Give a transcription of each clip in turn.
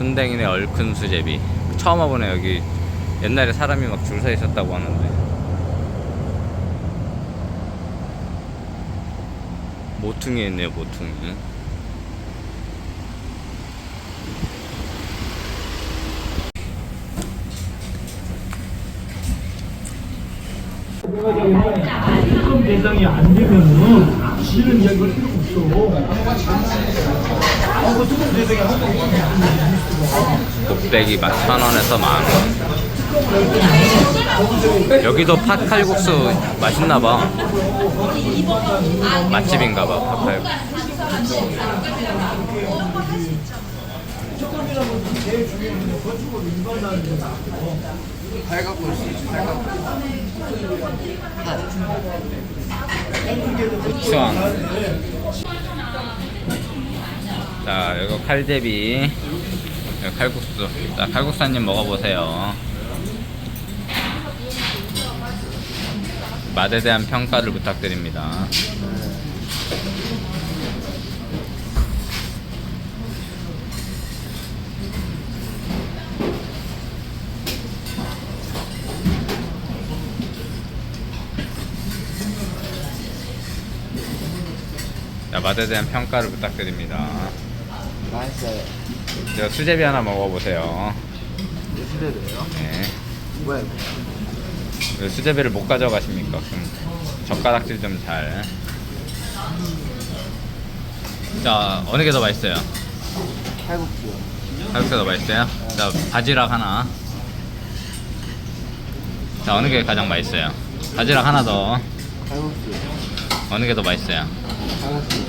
순댕이네 얼큰 수제비. 처음 와보네 여기. 옛날에 사람이 막 줄 서 있었다고 하는데. 모퉁이 있네요 모퉁이 특검 대상이 안 되면은 실은 이야기할 필요 없어. 아, 그 특검 대상이 한 곱빼기 만 천원에서 만 원. 여기도 팥칼국수 맛있나봐. 맛집인가봐 팥칼국수. 고 추왕 자 이거 칼제비. 이거 칼국수. 자 칼국수 한 입 먹어보세요. 맛에 대한 평가를 부탁드립니다 맛에 대한 평가를 부탁드립니다 맛있어요. 저 수제비 하나 먹어보세요 수제비예요? 네. 뭐야 이거? 왜 수제비를 못 가져가십니까? 좀 젓가락질 좀 잘. 자, 어느 게 더 맛있어요? 칼국수요. 칼국수가 더 맛있어요? 자, 바지락 하나. 자, 어느 게 가장 맛있어요? 바지락 하나 더. 칼국수. 어느 게 더 맛있어요?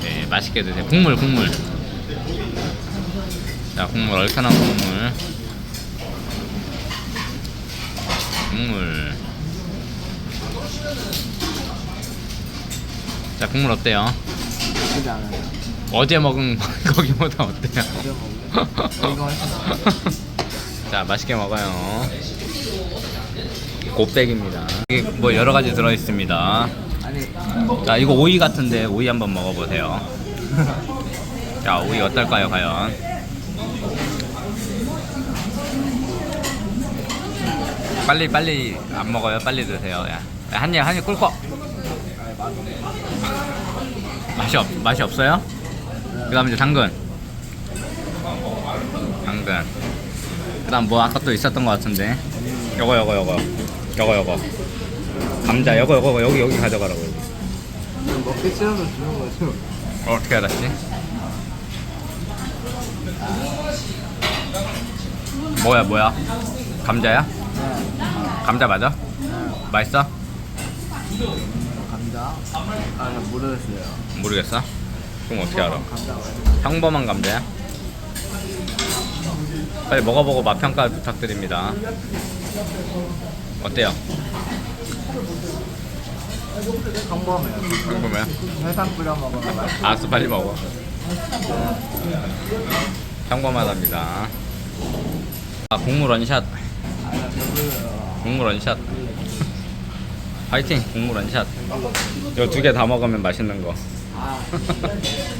네, 맛있게 드세요. 국물, 국물. 자, 국물, 얼큰한 국물. 국물. 자, 국물 어때요? 어제 먹은 거기보다 어때요? 자, 맛있게 먹어요. 곱빼기입니다. 이게 뭐 여러 가지 들어 있습니다. 자, 이거 오이 같은데 오이 한번 먹어보세요. 자, 오이 어떨까요, 과연? 빨리 빨리 안 먹어요. 빨리 드세요. 야, 한입 한입 꿀꺽. 맛이 없 맛이 없어요? 그다음 이제 당근. 당근. 그다음 뭐 아까 또 있었던 것 같은데. 요거 요거 요거. 요거 요거. 감자 요거 요거 여기 여기 가져가라고. 여기. 먹기 싫어서 주는 거죠. 어, 어떻게 알았지? 뭐야 뭐야? 감자야? 네. 감자 맞아? 네. 맛있어? 감자. 아, 나 모르겠어요. 모르겠어? 그럼 어떻게 알아? 감자. 평범한 감자야? 빨리 먹어보고 맛 평가 부탁드립니다. 어때요? 평범해요. 평범해요? 해삼 뿌려 먹으면 맛있어. 알았어 빨리 먹어. 평범하답니다. 아 국물 원샷. 아, 배불러요. 국물 원샷. 화이팅 국물 원샷. 이거 두개 다 먹으면 맛있는 거. 아.